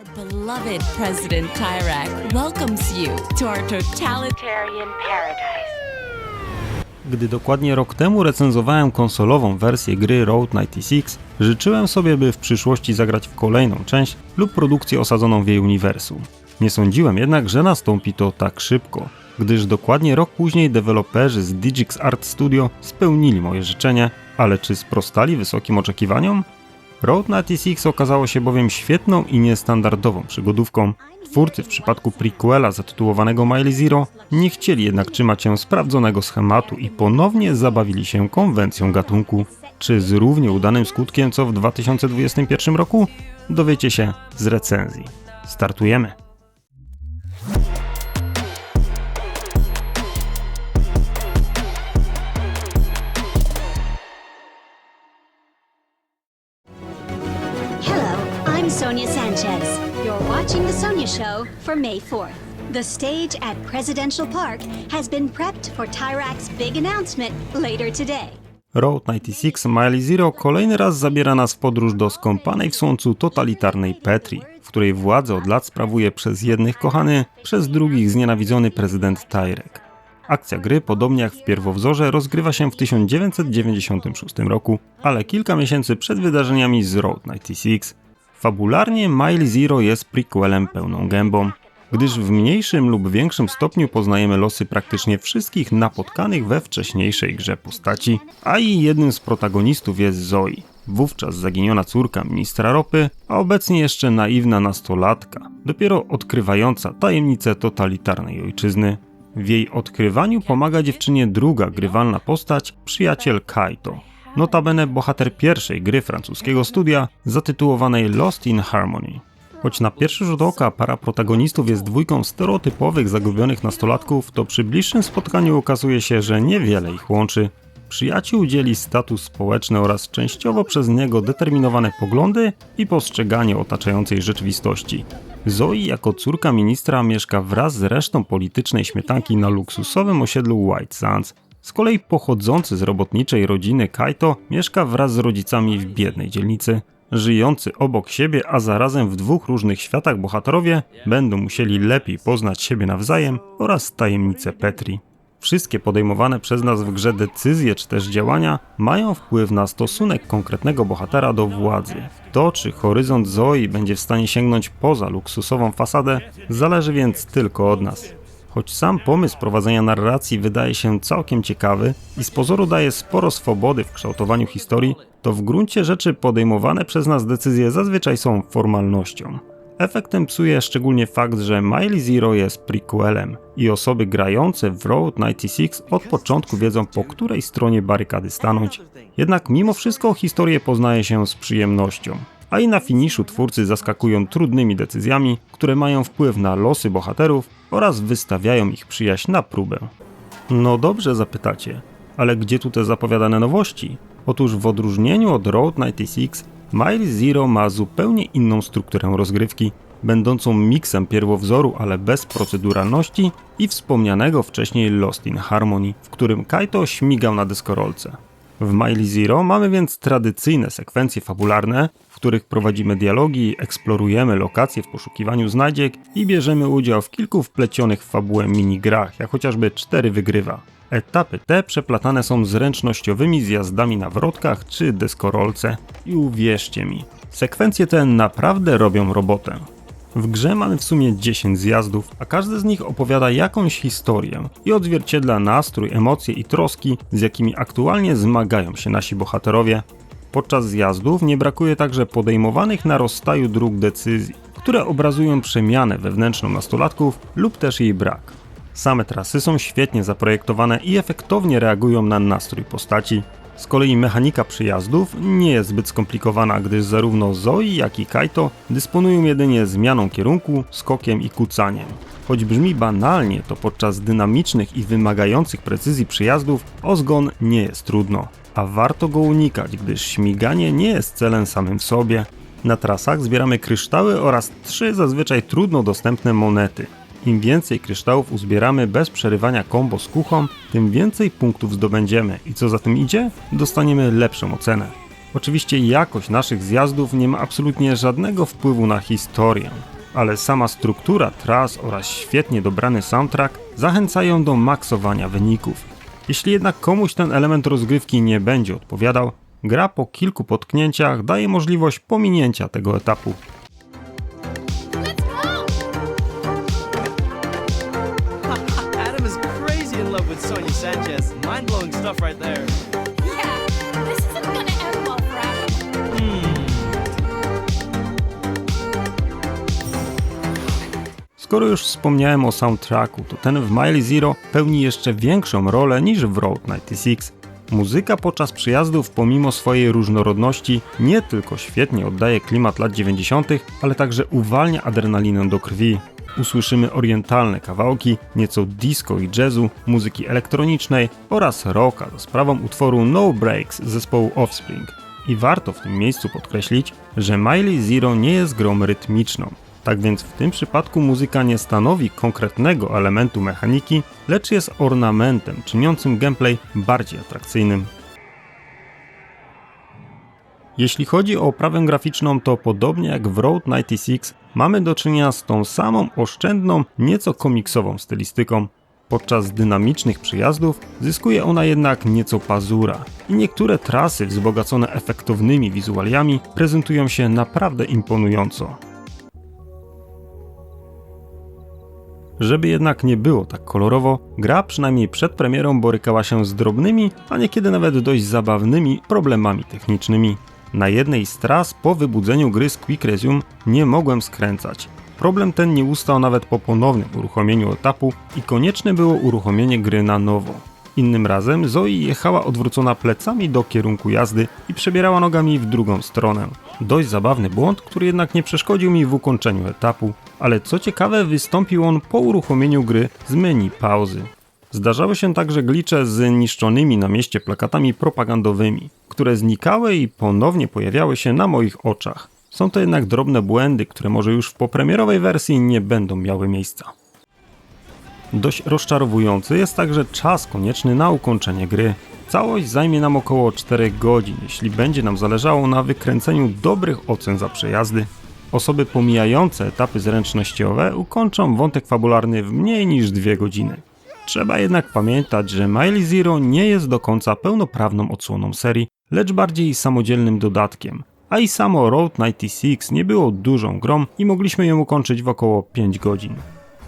Our beloved President Tyrak welcomes you to our totalitarian paradise. Gdy dokładnie rok temu recenzowałem konsolową wersję gry Road 96, życzyłem sobie, by w przyszłości zagrać w kolejną część lub produkcję osadzoną w jej uniwersum. Nie sądziłem jednak, że nastąpi to tak szybko, gdyż dokładnie rok później deweloperzy z Digix Art Studio spełnili moje życzenie, ale czy sprostali wysokim oczekiwaniom? Road 96 okazało się bowiem świetną i niestandardową przygodówką. Twórcy w przypadku prequela zatytułowanego Mile Zero nie chcieli jednak trzymać się sprawdzonego schematu i ponownie zabawili się konwencją gatunku. Czy z równie udanym skutkiem co w 2021 roku? Dowiecie się z recenzji. Startujemy! Sonia Sanchez. You're watching The Sonia Show for May 4th. The stage at Presidential Park has been prepped for Tyrak's big announcement later today. Road 96 Mile Zero kolejny raz zabiera nas w podróż do skąpanej w słońcu totalitarnej Petri, w której władzę od lat sprawuje przez jednych kochany, przez drugich znienawidzony prezydent Tyrek. Akcja gry, podobnie jak w pierwowzorze, rozgrywa się w 1996 roku, ale kilka miesięcy przed wydarzeniami z Road 96. Fabularnie Mile Zero jest prequelem pełną gębą, gdyż w mniejszym lub większym stopniu poznajemy losy praktycznie wszystkich napotkanych we wcześniejszej grze postaci, a i jednym z protagonistów jest Zoe, wówczas zaginiona córka ministra ropy, a obecnie jeszcze naiwna nastolatka, dopiero odkrywająca tajemnice totalitarnej ojczyzny. W jej odkrywaniu pomaga dziewczynie druga grywalna postać, przyjaciel Kaito, notabene bohater pierwszej gry francuskiego studia zatytułowanej Lost in Harmony. Choć na pierwszy rzut oka para protagonistów jest dwójką stereotypowych zagubionych nastolatków, to przy bliższym spotkaniu okazuje się, że niewiele ich łączy. Przyjaciół dzieli status społeczny oraz częściowo przez niego determinowane poglądy i postrzeganie otaczającej rzeczywistości. Zoe jako córka ministra mieszka wraz z resztą politycznej śmietanki na luksusowym osiedlu White Sands. Z kolei pochodzący z robotniczej rodziny Kaito mieszka wraz z rodzicami w biednej dzielnicy. Żyjący obok siebie, a zarazem w dwóch różnych światach bohaterowie będą musieli lepiej poznać siebie nawzajem oraz tajemnice Petri. Wszystkie podejmowane przez nas w grze decyzje czy też działania mają wpływ na stosunek konkretnego bohatera do władzy. To, czy horyzont Zoe będzie w stanie sięgnąć poza luksusową fasadę, zależy więc tylko od nas. Choć sam pomysł prowadzenia narracji wydaje się całkiem ciekawy i z pozoru daje sporo swobody w kształtowaniu historii, to w gruncie rzeczy podejmowane przez nas decyzje zazwyczaj są formalnością. Efektem psuje szczególnie fakt, że Mile Zero jest prequelem i osoby grające w Road 96 od początku wiedzą po której stronie barykady stanąć. Jednak mimo wszystko historię poznaje się z przyjemnością. A i na finiszu twórcy zaskakują trudnymi decyzjami, które mają wpływ na losy bohaterów oraz wystawiają ich przyjaźń na próbę. No dobrze zapytacie, ale gdzie tu te zapowiadane nowości? Otóż w odróżnieniu od Road 96, Mile Zero ma zupełnie inną strukturę rozgrywki, będącą miksem pierwowzoru, ale bez proceduralności i wspomnianego wcześniej Lost in Harmony, w którym Kaito śmigał na deskorolce. W Mile Zero mamy więc tradycyjne sekwencje fabularne, których prowadzimy dialogi, eksplorujemy lokacje w poszukiwaniu znajdziek i bierzemy udział w kilku wplecionych w fabułę minigrach, jak chociażby 4 wygrywa. Etapy te przeplatane są zręcznościowymi zjazdami na wrotkach czy deskorolce i uwierzcie mi, sekwencje te naprawdę robią robotę. W grze mamy w sumie 10 zjazdów, a każdy z nich opowiada jakąś historię i odzwierciedla nastrój, emocje i troski, z jakimi aktualnie zmagają się nasi bohaterowie. Podczas zjazdów nie brakuje także podejmowanych na rozstaju dróg decyzji, które obrazują przemianę wewnętrzną nastolatków lub też jej brak. Same trasy są świetnie zaprojektowane i efektownie reagują na nastrój postaci. Z kolei mechanika przyjazdów nie jest zbyt skomplikowana, gdyż zarówno Zoe, jak i Kaito dysponują jedynie zmianą kierunku, skokiem i kucaniem. Choć brzmi banalnie, to podczas dynamicznych i wymagających precyzji przyjazdów o zgon nie jest trudno, a warto go unikać, gdyż śmiganie nie jest celem samym w sobie. Na trasach zbieramy kryształy oraz trzy zazwyczaj trudno dostępne monety. Im więcej kryształów uzbieramy bez przerywania kombo z kuchą, tym więcej punktów zdobędziemy i co za tym idzie, dostaniemy lepszą ocenę. Oczywiście jakość naszych zjazdów nie ma absolutnie żadnego wpływu na historię, ale sama struktura tras oraz świetnie dobrany soundtrack zachęcają do maksowania wyników. Jeśli jednak komuś ten element rozgrywki nie będzie odpowiadał, gra po kilku potknięciach daje możliwość pominięcia tego etapu. Adam is crazy in love with Sonia Sanchez. Mind blowing stuff right there. Skoro już wspomniałem o soundtracku, to ten w Mile Zero pełni jeszcze większą rolę niż w Road 96. Muzyka podczas przyjazdów, pomimo swojej różnorodności, nie tylko świetnie oddaje klimat lat 90., ale także uwalnia adrenalinę do krwi. Usłyszymy orientalne kawałki, nieco disco i jazzu, muzyki elektronicznej oraz rocka za sprawą utworu No Breaks zespołu Offspring. I warto w tym miejscu podkreślić, że Miley Zero nie jest grą rytmiczną. Tak więc w tym przypadku muzyka nie stanowi konkretnego elementu mechaniki, lecz jest ornamentem czyniącym gameplay bardziej atrakcyjnym. Jeśli chodzi o oprawę graficzną, to podobnie jak w Road 96 mamy do czynienia z tą samą oszczędną, nieco komiksową stylistyką. Podczas dynamicznych przyjazdów zyskuje ona jednak nieco pazura i niektóre trasy wzbogacone efektownymi wizualiami prezentują się naprawdę imponująco. Żeby jednak nie było tak kolorowo, gra przynajmniej przed premierą borykała się z drobnymi, a niekiedy nawet dość zabawnymi problemami technicznymi. Na jednej z tras po wybudzeniu gry z Quick Resume nie mogłem skręcać. Problem ten nie ustał nawet po ponownym uruchomieniu etapu i konieczne było uruchomienie gry na nowo. Innym razem Zoe jechała odwrócona plecami do kierunku jazdy i przebierała nogami w drugą stronę. Dość zabawny błąd, który jednak nie przeszkodził mi w ukończeniu etapu, ale co ciekawe wystąpił on po uruchomieniu gry z menu pauzy. Zdarzały się także glicze z niszczonymi na mieście plakatami propagandowymi, które znikały i ponownie pojawiały się na moich oczach. Są to jednak drobne błędy, które może już w popremierowej wersji nie będą miały miejsca. Dość rozczarowujący jest także czas konieczny na ukończenie gry. Całość zajmie nam około 4 godzin, jeśli będzie nam zależało na wykręceniu dobrych ocen za przejazdy. Osoby pomijające etapy zręcznościowe ukończą wątek fabularny w mniej niż 2 godziny. Trzeba jednak pamiętać, że Mile Zero nie jest do końca pełnoprawną odsłoną serii, lecz bardziej samodzielnym dodatkiem. A i samo Road 96 nie było dużą grą i mogliśmy ją ukończyć w około 5 godzin.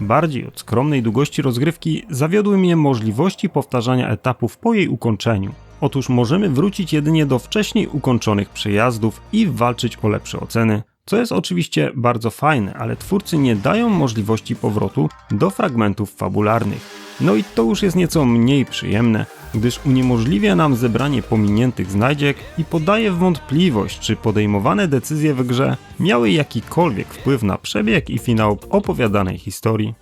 Bardziej od skromnej długości rozgrywki zawiodły mnie możliwości powtarzania etapów po jej ukończeniu. Otóż możemy wrócić jedynie do wcześniej ukończonych przejazdów i walczyć o lepsze oceny, co jest oczywiście bardzo fajne, ale twórcy nie dają możliwości powrotu do fragmentów fabularnych. No i to już jest nieco mniej przyjemne, gdyż uniemożliwia nam zebranie pominiętych znajdziek i podaje wątpliwość, czy podejmowane decyzje w grze miały jakikolwiek wpływ na przebieg i finał opowiadanej historii.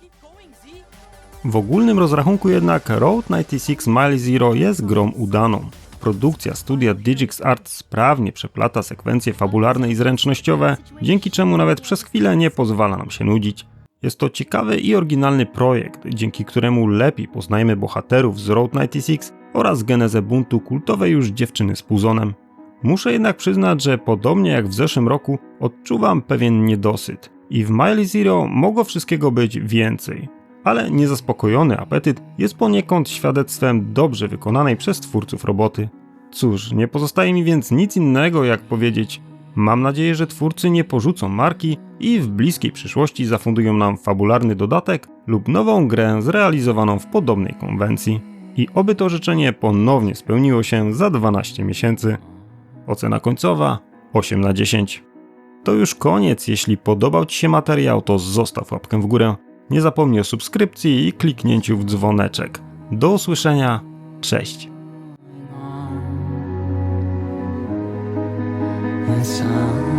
W ogólnym rozrachunku jednak Road 96 Mile Zero jest grą udaną. Produkcja studia Digix Art sprawnie przeplata sekwencje fabularne i zręcznościowe, dzięki czemu nawet przez chwilę nie pozwala nam się nudzić. Jest to ciekawy i oryginalny projekt, dzięki któremu lepiej poznajemy bohaterów z Road 96 oraz genezę buntu kultowej już dziewczyny z Puzonem. Muszę jednak przyznać, że podobnie jak w zeszłym roku odczuwam pewien niedosyt i w Mile Zero mogło wszystkiego być więcej. Ale niezaspokojony apetyt jest poniekąd świadectwem dobrze wykonanej przez twórców roboty. Cóż, nie pozostaje mi więc nic innego jak powiedzieć Mam nadzieję, że twórcy nie porzucą marki i w bliskiej przyszłości zafundują nam fabularny dodatek lub nową grę zrealizowaną w podobnej konwencji. I oby to życzenie ponownie spełniło się za 12 miesięcy. Ocena końcowa 8 na 10. To już koniec. Jeśli podobał Ci się materiał, to zostaw łapkę w górę. Nie zapomnij o subskrypcji i kliknięciu w dzwoneczek. Do usłyszenia. Cześć. The sun